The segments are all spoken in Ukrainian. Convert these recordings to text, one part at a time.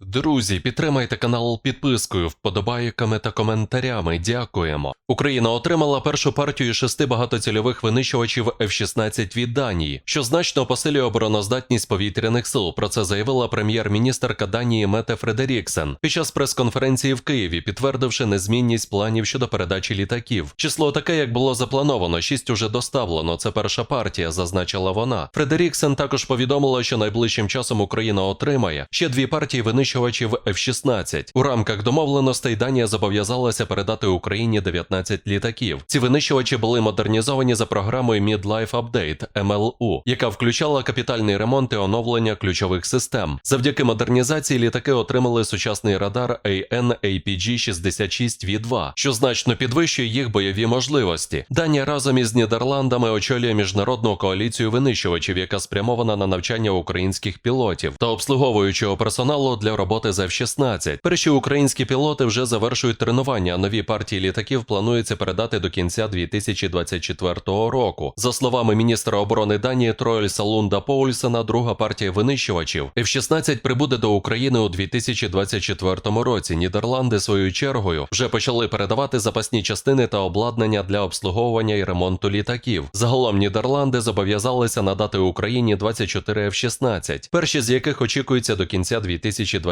Друзі, підтримайте канал підпискою, вподобайками та коментарями. Дякуємо. Україна отримала першу партію шести багатоцільових винищувачів F-16 від Данії, що значно посилює обороноздатність повітряних сил. Про це заявила прем'єр-міністерка Данії Мете Фредеріксен під час прес-конференції в Києві, підтвердивши незмінність планів щодо передачі літаків. Число таке, як було заплановано, шість уже доставлено. Це перша партія, зазначила вона. Фредеріксен також повідомила, що найближчим часом Україна отримає ще дві партії винищувачів F-16. У рамках домовленостей Данія зобов'язалася передати Україні 19 літаків. Ці винищувачі були модернізовані за програмою Midlife Update MLU, яка включала капітальний ремонт і оновлення ключових систем. Завдяки модернізації літаки отримали сучасний радар AN APG-66 V2, що значно підвищує їх бойові можливості. Данія разом із Нідерландами очолює міжнародну коаліцію винищувачів, яка спрямована на навчання українських пілотів та обслуговуючого персоналу для роботи з F-16. Перші українські пілоти вже завершують тренування. а Нові партії літаків планується передати до кінця 2024 року. За словами міністра оборони Данії Троельса Лунда Поульсена, друга партія винищувачів F-16 прибуде до України у 2024 році. Нідерланди своєю чергою вже почали передавати запасні частини та обладнання для обслуговування і ремонту літаків. Загалом Нідерланди зобов'язалися надати Україні 24 F-16, перші з яких очікуються до кінця 2024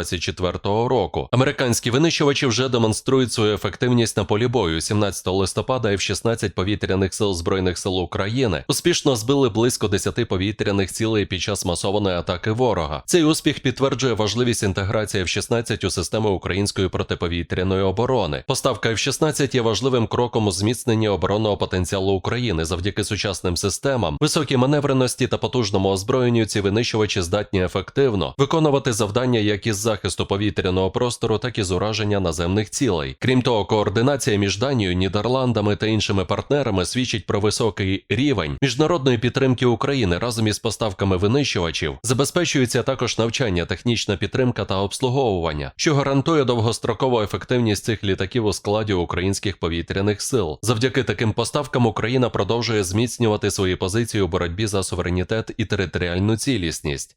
року. Американські винищувачі вже демонструють свою ефективність на полі бою. 17 листопада F-16 повітряних сил збройних сил України успішно збили близько 10 повітряних цілей під час масованої атаки ворога. Цей успіх підтверджує важливість інтеграції F-16 у систему української протиповітряної оборони. Поставка F-16 є важливим кроком у зміцненні оборонного потенціалу України завдяки сучасним системам, високій маневреності та потужному озброєнню. Ці винищувачі здатні ефективно виконувати завдання як із захисту повітряного простору, так і з ураження наземних цілей. Крім того, координація між Данією, Нідерландами та іншими партнерами свідчить про високий рівень міжнародної підтримки України разом із поставками винищувачів. Забезпечується також навчання, технічна підтримка та обслуговування, що гарантує довгострокову ефективність цих літаків у складі українських повітряних сил. Завдяки таким поставкам Україна продовжує зміцнювати свої позиції у боротьбі за суверенітет і територіальну цілісність.